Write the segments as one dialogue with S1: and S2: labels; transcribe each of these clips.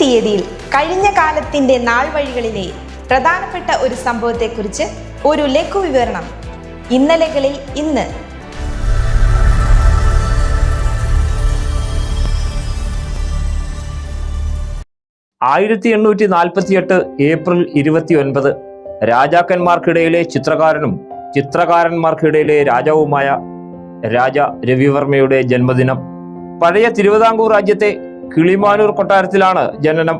S1: തീയതിയിൽ കഴിഞ്ഞ കാലത്തിന്റെ നാൾ വഴികളിലെ പ്രധാനപ്പെട്ട ഒരു സംഭവത്തെക്കുറിച്ച് ഒരു ലഘു വിവരണം ഇന്നലകളിൽ ഇന്ന്.
S2: ആയിരത്തി എണ്ണൂറ്റി നാൽപ്പത്തിയെട്ട് ഏപ്രിൽ ഇരുപത്തി ഒൻപത് രാജാക്കന്മാർക്കിടയിലെ ചിത്രകാരനും ചിത്രകാരന്മാർക്കിടയിലെ രാജാവുമായ രാജ രവിവർമ്മയുടെ ജന്മദിനം. പഴയ തിരുവിതാംകൂർ രാജ്യത്തെ കിളിമാനൂർ കൊട്ടാരത്തിലാണ് ജനനം.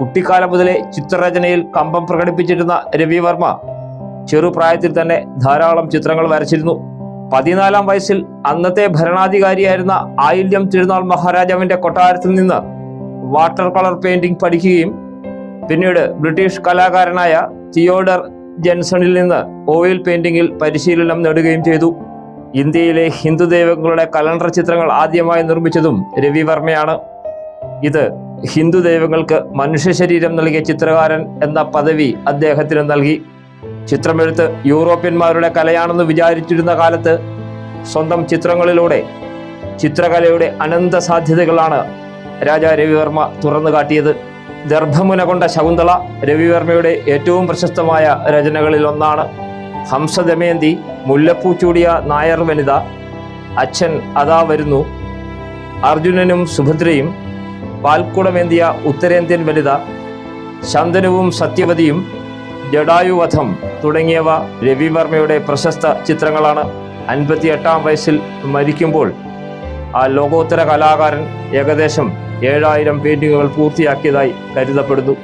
S2: കുട്ടിക്കാലം മുതലേ ചിത്രരചനയിൽ കമ്പം പ്രകടിപ്പിച്ചിരുന്ന രവിവർമ്മ ചെറുപ്രായത്തിൽ തന്നെ ധാരാളം ചിത്രങ്ങൾ വരച്ചിരുന്നു. പതിനാലാം വയസ്സിൽ അന്നത്തെ ഭരണാധികാരിയായിരുന്ന ആയില്യം തിരുനാൾ മഹാരാജാവിന്റെ കൊട്ടാരത്തിൽ നിന്ന് വാട്ടർ കളർ പെയിന്റിംഗ് പഠിക്കുകയും പിന്നീട് ബ്രിട്ടീഷ് കലാകാരനായ തിയോഡർ ജെൻസണിൽ നിന്ന് ഓയിൽ പെയിന്റിംഗിൽ പരിശീലനം നേടുകയും ചെയ്തു. ഇന്ത്യയിലെ ഹിന്ദു ദൈവങ്ങളുടെ കലണ്ടർ ചിത്രങ്ങൾ ആദ്യമായി നിർമ്മിച്ചതും രവിവർമ്മയാണ് ഇത് ഹിന്ദു ദൈവങ്ങൾക്ക് മനുഷ്യ ശരീരം നൽകിയ ചിത്രകാരൻ എന്ന പദവി അദ്ദേഹത്തിന് നൽകി. ചിത്രമെഴുത്ത് യൂറോപ്യന്മാരുടെ കലയാണെന്ന് വിചാരിച്ചിരുന്ന കാലത്ത് സ്വന്തം ചിത്രങ്ങളിലൂടെ ചിത്രകലയുടെ അനന്ത സാധ്യതകളാണ് രാജാ രവിവർമ്മ തുറന്നു കാട്ടിയത്. ദർഭമുന കൊണ്ട ശകുന്തള രവിവർമ്മയുടെ ഏറ്റവും പ്രശസ്തമായ രചനകളിൽ ഒന്നാണ് ഹംസദമയന്തി മുല്ലപ്പൂ ചൂടിയ നായർ വനിത അച്ഛൻ അതാ വരുന്നു അർജുനനും സുഭദ്രയും പാൽക്കുടമേന്തിയ ഉത്തരേന്ത്യൻ വനിത ശന്തനുവും സത്യവതിയും ജഡായുവധം തുടങ്ങിയവ രവിവർമ്മയുടെ പ്രശസ്ത ചിത്രങ്ങളാണ്. അൻപത്തി എട്ടാം വയസ്സിൽ മരിക്കുമ്പോൾ ആ ലോകോത്തര കലാകാരൻ ഏകദേശം ഏഴായിരം പെയിന്റിങ്ങുകൾ പൂർത്തിയാക്കിയതായി കരുതപ്പെടുന്നു.